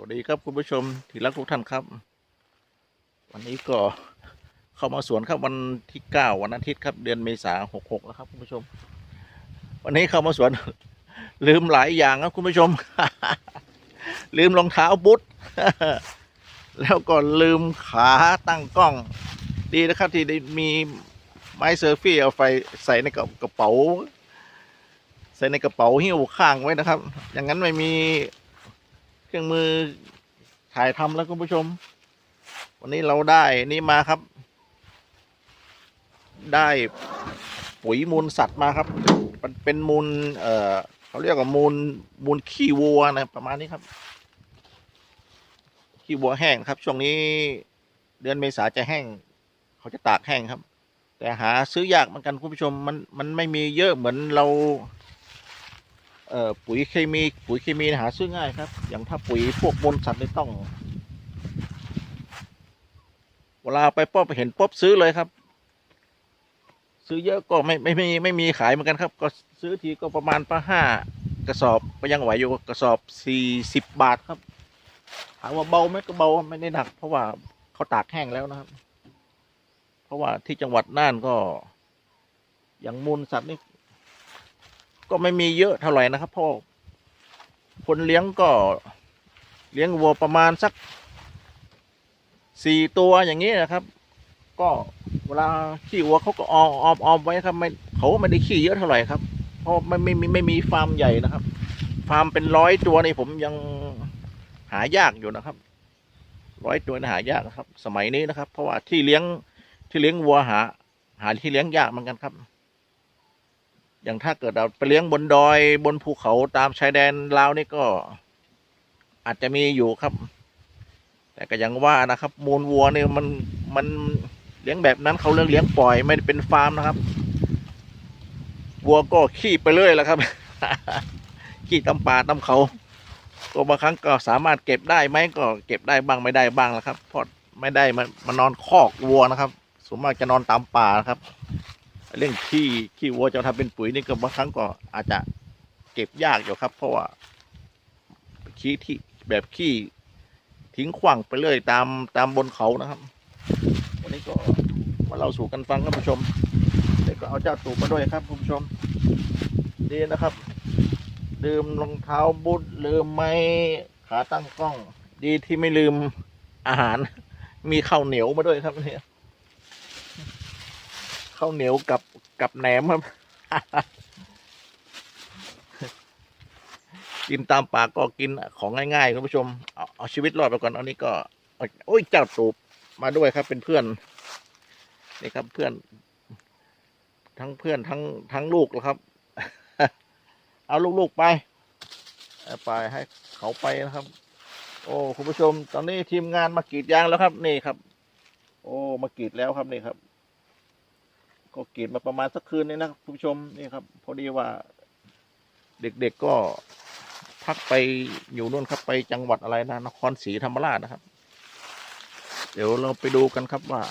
วัสดีครับคุณผู้ชมที่รักทุกท่านครับ วันนี้ก็เข้ามาสวนครับวันที่เก้าวันอาทิตย์ครับ เดือนเมษาหกหกแล้วครับคุณผู้ชม วันนี้เข้ามาสวน ลืมหลายอย่างครับคุณผู้ชม ลืมรองเท้าบุ๊ทแล้วก็ลืมขาตั้งกล้อง ดีนะครับที่ได้มีไม้เซอร์ฟี่เอาไฟใส่ในกระกระเป๋า ใส่ในกระเป๋าหิ้วข้างไว้นะครับ อย่างนั้นไม่มี รื่องมือถ่ายทำแล้วคุณผู้ชม วันนี้เราได้นี่มาครับ ได้ปุ๋ยมูลสัตว์มาครับ มันเป็นมูล เอ่อเขาเรียกว่ามูลมูลขี้วัวนะประมาณนี้ครับ ขี้วัวแห้งครับ ช่วงนี้เดือนเมษาจะแห้ง เขาจะตากแห้งครับ แต่หาซื้อยากเหมือนกันคุณผู้ชมมันมันไม่มีเยอะเหมือนเรา ปุ๋ยเคมีปุ๋ยเคมีหาซื้อง่ายครับ อย่างถ้าปุ๋ยพวกมูลสัตว์นี่ต้อง เวลาไปป๊อบเห็นป๊อบซื้อเลยครับ ซื้อเยอะก็ไม่ไม่ไม่ไม่มีขายเหมือนกันครับ ก็ซื้อทีก็ประมาณประห้ากระสอบก็ยังไหวอยู่กระสอบสี่สิบบาทครับถามว่าเบาไหมก็เบาไม่ได้หนัก เพราะว่าเขาตากแห้งแล้วนะครับ เพราะว่าที่จังหวัดน่านก็ อย่างมูลสัตว์นี่ ก็ไม่มีเยอะเท่าไหร่นะครับพราะคนเลี้ยงก็เลี้ยงวัวประมาณสักสี่ตัวอย่างนี้นะครับ ก็เวลาขี้วัวเขาก็ออมออมออมไว้ครับไม่เขาไม่ได้ขี้เยอะเท่าไหร่ครับ เพราะไม่ไม่ไม่ไม่มีฟาร์มใหญ่นะครับ ฟาร์มเป็นร้อยตัวนี่ผมยังหายากอยู่นะครับร้อยตัวนี่หายากนะครับ สมัยนี้นะครับ เพราะว่าที่เลี้ยงที่เลี้ยงวัวหา หาที่เลี้ยงยากเหมือนกันครับ อย่างถ้าเกิดเราไปเลี้ยงบนดอยบนภูเขาตามชายแดนลาวนี่ก็อาจจะมีอยู่ครับ แต่ก็ยังว่านะครับ มูลวัวเนี่ยมันมันเลี้ยงแบบนั้นเขาเลี้ยงเลี้ยงปล่อยไม่เป็นฟาร์มนะครับ วัวก็ขี้ไปเรื่อยแล้วครับ ขี้ตำป่าตำเขาก็บางครั้งก็สามารถเก็บได้ไหมก็เก็บได้บ้างไม่ได้บ้างแล้วครับเพราะไม่ได้มามานอนคอกวัวนะครับส่วนมากจะนอนตามป่านะครับ เรื่องขี้ขี้วัวจะทำเป็นปุ๋ยนี่ก็บางครั้งก็อาจจะเก็บยากอยู่ครับ เพราะว่าขี้ที่แบบขี้ทิ้งขว้างไปเรื่อยตามตามบนเขานะครับ วันนี้ก็มาเล่าสู่กันฟังครับผู้ชมเด็กก็เอาเจ้าตูบมาด้วยครับคุณผู้ชมดีนะครับลืมรองเท้าบูทลืมไม้ขาตั้งกล้อง ดีที่ไม่ลืมอาหาร มีข้าวเหนียวมาด้วยครับเนี่ย ข้าวเหนียวกับกับแหนมครับ กินตามปากก็กินของง่ายๆคุณผู้ชม เอาเอาชีวิตรอดไปก่อนเอานี้ก็โอ้ยเจ้าตูบมาด้วยครับ เป็นเพื่อนนี่ครับเพื่อน ทั้งเพื่อนทั้งทั้งลูกแล้วครับ เอาลูกๆไปไปให้เขาไปนะครับ โอ้คุณผู้ชม ตอนนี้ทีมงานมากรีดยางแล้วครับ นี่ครับ โอ้มากรีดแล้วครับนี่ครับ ก็กรีดมาประมาณสักคืนนี้นะครับคุณผู้ชมนี่ครับ พอดีว่า เด็กๆก็พักไปอยู่นู่นครับไปจังหวัดอะไรนะนครศรีธรรมราชนะครับ เดี๋ยวเราไปดูกันครับว่า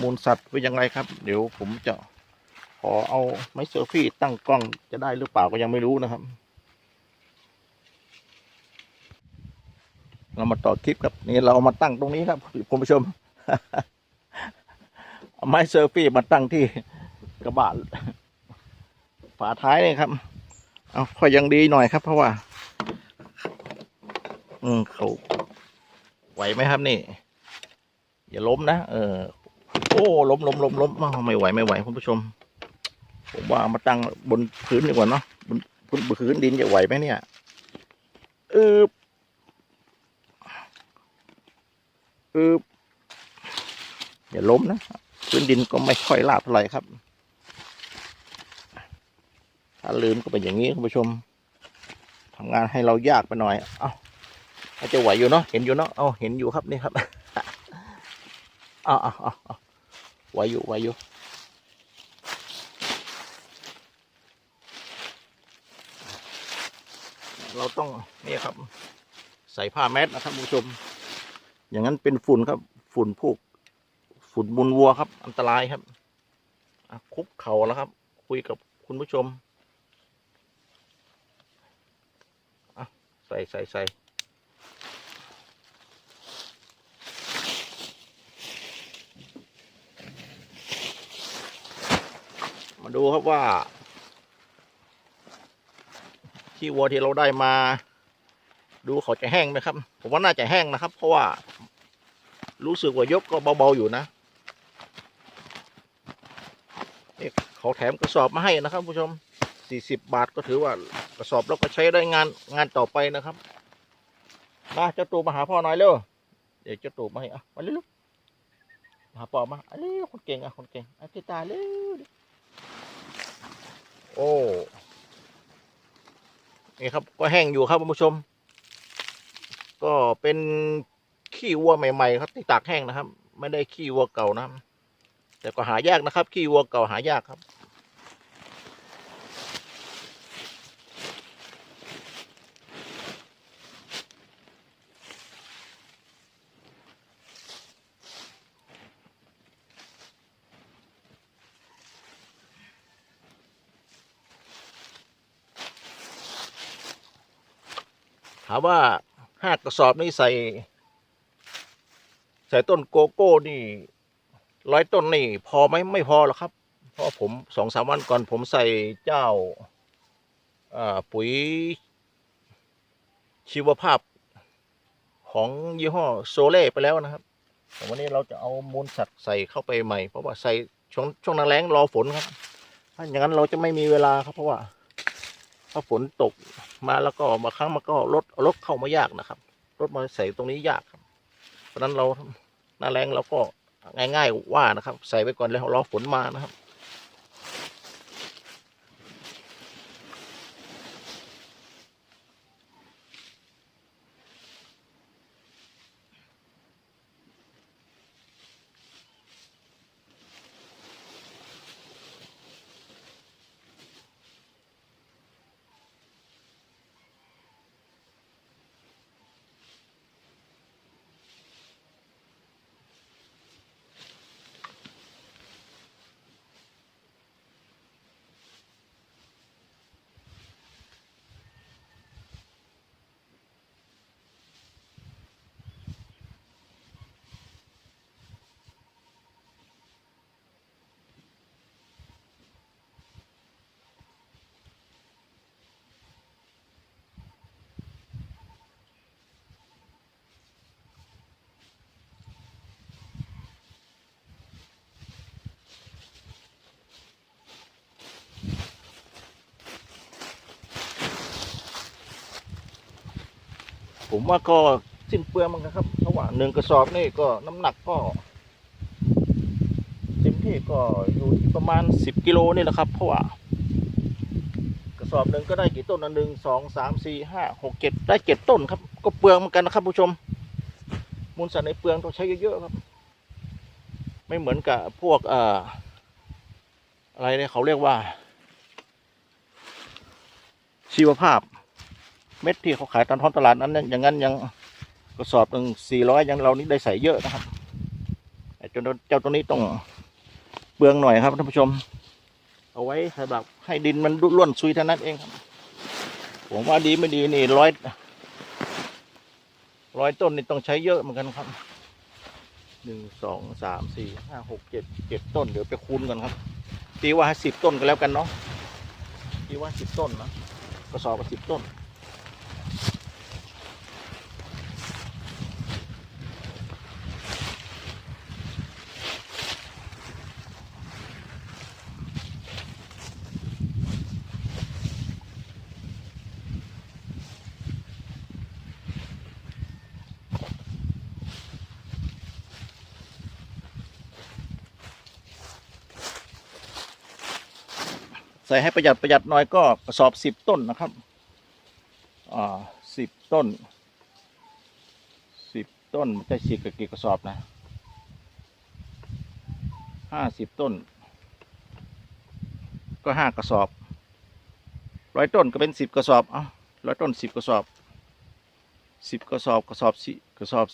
มูลสัตว์เป็นยังไงครับ เดี๋ยวผมจะขอเอาไม้เซลฟี่ตั้งกล้องจะได้หรือเปล่าก็ยังไม่รู้นะครับ เรามาต่อคลิปครับนี่เรามาตั้งตรงนี้ครับคุณผู้ชม ไม้เซลฟี่มาตั้งที่กระบะฝาท้ายนี่ครับ เอาค่อยังดีหน่อยครับ เพราะว่า อืมเขาไหวไหมครับนี่ อย่าล้มนะเออ โอ้ล้มล้มล้มล้มไม่ไหวไม่ไหวคุณผู้ชม ผมว่าเอามาตั้งบนพื้นดีกว่าเนาะบนบนพื้นดินจะไหวไหมเนี่ย เออเอออย่าล้มนะ พื้นดินก็ไม่ค่อยราบเท่าไหร่ครับ ถ้าลืมก็เป็นอย่างนี้คุณผู้ชมทำงานให้เรายากไปหน่อย เอ้าอาจจะไหวอยู่เนาะเห็นอยู่เนาะเอาเห็นอยู่ครับนี่ครับอ้าวอ้าวอ้าวอ้าไหวอยู่ไหวอยู่เราต้องนี่ครับ ใส่ผ้าแมสนะครับคุณผู้ชม อย่างนั้นเป็นฝุ่นครับ ฝุ่นพวก ขุดบุญวัวครับ อันตรายครับคุกเข่าแล้วครับ คุยกับคุณผู้ชมใส่ใส่ใส่มาดูครับว่า ที่วัวที่เราได้มา ดูเขาจะแห้งไหมครับ ผมว่าน่าจะแห้งนะครับ เพราะว่า รู้สึกว่ายกก็เบา ๆ อยู่นะ นี่เขาแถมกระสอบมาให้นะครับผู้ชมสี่สิบบาทก็ถือว่ากระสอบแล้วก็ใช้ได้งานงานต่อไปนะครับมาเจ้าตูมาหาพ่อหน่อยเร็วเดี๋ยวเจ้าตูมาให้อะมาเร็วๆมาหาปอมาอะเร็วคนเก่งอะคนเก่งอะที่ตาเร็วโอ้นี่ครับก็แห้งอยู่ครับผู้ชม ก็เป็นขี้วัวใหม่ ๆ ครับที่ตากแห้งนะครับ ไม่ได้ขี้วัวเก่านะครับ แต่ก็หายากนะครับ ขี้วัวเก่าหายากครับ ถามว่าห้ากระสอบนี่ใส่ ใส่ต้นโกโก้นี่ ร้อยต้นนี่พอไหมไม่พอหรอกครับ เพราะผมสองสามวันก่อนผมใส่เจ้าปุ๋ยชีวภาพของยี่ห้อโซเล่ไปแล้วนะครับแต่วันนี้เราจะเอามูลสัตว์ใส่เข้าไปใหม่ เพราะว่าใส่ช่วงช่วงหนาแล้งรอฝนครับ ถ้าอย่างนั้นเราจะไม่มีเวลาครับ เพราะว่าถ้าฝนตกมาแล้วก็บาครั้งมันก็รถรถเข้ามายากนะครับ รถมาใส่ตรงนี้ยากครับ เพราะฉะนั้นเราหน้าแรงเราก็ ง่าย ๆ ว่านะครับ ใส่ไว้ก่อนแล้วรอฝนมานะครับ ผมว่าก็สิ้นเปลืองเหมันกันครับ เพราะว่าหนึ่งกระสอบนี่ก็น้ำหนักก็เต็มที่ก็อยู่ที่ประมาณสิบกิโลนี่แหละครับ เพราะว่ากระสอบหนึ่งก็ได้กี่ต้นนะหนึ่งสองสามสี่ห้าหกเจ็ดได้เจ็ดต้นครับ ก็เปลืองเหมือนกันนะครับ ผู้ชม มูลสัตว์ในเปลืองต้องใช้เยอะๆครับ ไม่เหมือนกับพวกเอ่ออะไรเนี่ยเขาเรียกว่า ชีวภาพ เม็ดที่เขาขายตามท้องตลาดนั้น อย่างนั้นยังกระสอบหนึ่งสี่ร้อยยังเรานี่ได้ใส่เยอะนะครับจนเจ้าตัวนี้ต้องเปลืองหน่อยครับท่านผู้ชม เอาไว้สำหรับให้ดินมันร่วนซุยเท่านั้นเองครับผมว่าดีไม่ดีนี่ร้อยร้อยต้นนี่ต้องใช้เยอะเหมือนกันครับหนึ่งสองสามสี่ห้าหกเจ็ดเจ็ดต้นเดี๋ยวไปคูณกันครับตีว่าสิบต้นก็แล้วกันเนาะตีว่าสิบต้นนะกระสอบละสิบต้น ใส่ให้ประหยัดประหยัดหน่อยก็กระสอบสิบต้นนะครับอ่าสิบต้นสิบต้นจะฉีกกับกี่กระสอบนะห้าสิบต้น ก็ห้ากระสอบร้อยต้นก็เป็นสิบกระสอบอะร้อยต้นสิบกระสอบสิบกระสอบกระสอบสี่กระสอบ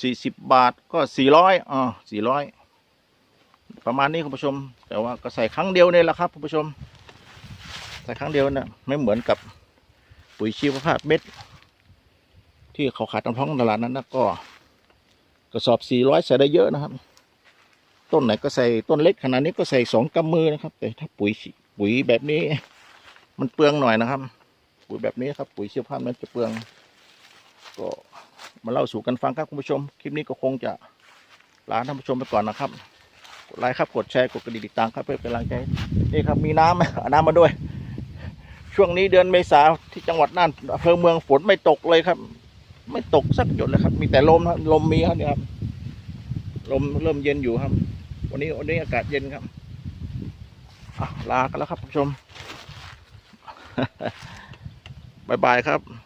สี่สิบบาทก็สี่ร้อยอ่าสี่ร้อย ประมาณนี้คุณผู้ชม แต่ว่าก็ใส่ครั้งเดียวเนี่ยแหละครับคุณผู้ชม ใส่ครั้งเดียวนี่ยไม่เหมือนกับปุ๋ยชีวภาพเม็ด ที่เขาขายตามท้องตลาดนั้นนะก็กระสอบ400ใส่ได้เยอะนะครับ ต้นไหนก็ใส่ต้นเล็กขนาดนี้ก็ใส่สองกำมือนะครับ แต่ถ้าปุ๋ยปุ๋ยแบบนี้ มันเปลืองหน่อยนะครับ ปุ๋ยแบบนี้ครับปุ๋ยเชื้อพันธุ์มันจะเปลือง ก็มาเล่าสู่กันฟังครับคุณผู้ชม คลิปนี้ก็คงจะลาท่านผู้ชมไปก่อนนะครับ กดไลค์ครับ กดแชร์ กดกระดิ่งติดตามครับเพื่อเป็นกำลังใจ นี่ครับมีน้ำเอาน้ำมาด้วย ช่วงนี้เดือนเมษาที่จังหวัดน่านอำเภอเมืองฝนไม่ตกเลยครับ ไม่ตกสักหยดเลยครับ มีแต่ลมครับลมมีครับเนี่ยครับ ลมเริ่มเย็นอยู่ครับ วันนี้วันนี้อากาศเย็นครับลากันแล้วครับคุณผู้ชมบายบายครับ